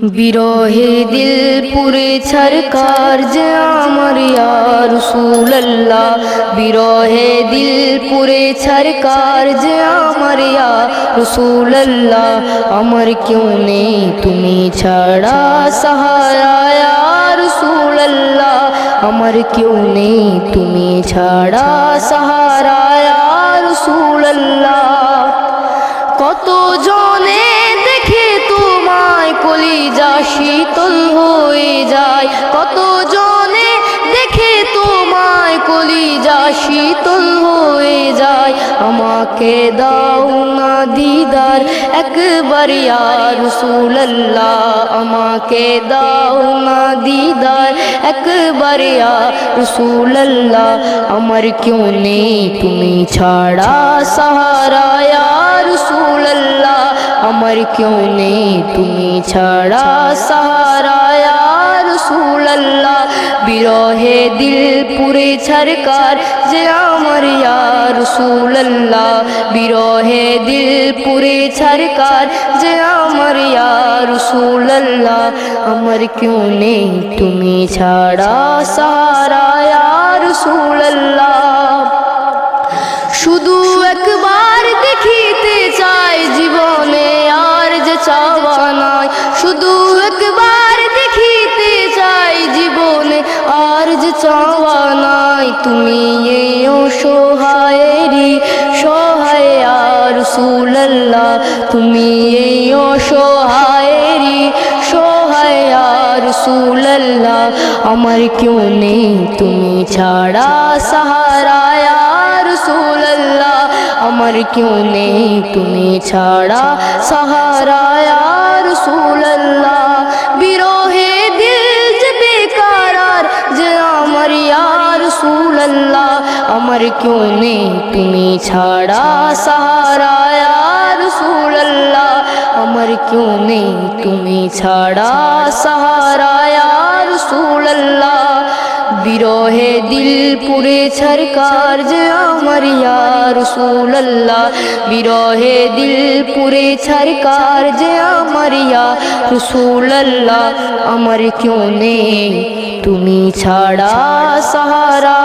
বিরহে দিল পুরে ছরকার যে আমার ইয়ার সুল্লাহ বিরহে দিল পুরে ছরকার যে আমার ইয়ার সুল্লাহ আমার কেউ নেই, তুমি ছাড়া সাহারা ইয়ার সুল্লাহ আমার কেউ নেই, তুমি ছাড়া সাহারা ইয়ার সুল্লাহ কত জনে কলিজা শীতল হয়ে যায়। কত জনে দেখে তোমায় কলিজা শীতল হয়ে যায়। আমাকে দাও না দিদার একবার ইয়ার সুল্লাহ আমাকে দাও না দিদার একবার ইয়ার সুল্লাহ আমার কেউ নেই, তুমি ছাড়া সাহারা ইয়ার সুল্লাহ আমার কেউ নেই, তুমি ছাড়া সাহারা ইয়ার সুল্লাহ বিরহে দিল পুরে ছরকার যে আমার ইয়ার সুল্লাহ বিরহে দিল পুরে ছরকার যে আমার ইয়ার সুল্লাহ আমার কেউ নেই, তুমি ছাড়া সাহারা ইয়ার সুল্লাহ শুধু একবার দেখিতে তুমি এই অসহায়েরই সহায় আর সুল্লাহ তুমি এই অসহায়েরই সহায় আর সুল্লাহ আমার কেউ নেই, তুমি ছাড়া সাহারা আর সুল্লাহ আমার কেউ নেই, তুমি ছাড়া সাহারা আর সুল্লাহ আমার কেউ নেই, তুমি ছাড়া সাহারা আর সুল্লাহ আমার কেউ নেই, তুমি ছাড়া সাহারা আর সুল্লাহ বিরহে দিল পুরে ছরকার যে আমার ইয়ার সুল্লাহ বিরহে দিল পুরে ছরকার যে আমার ইয়ার সুল্লাহ আমার কেউ নেই, তুমি ছাড়া সাহারা।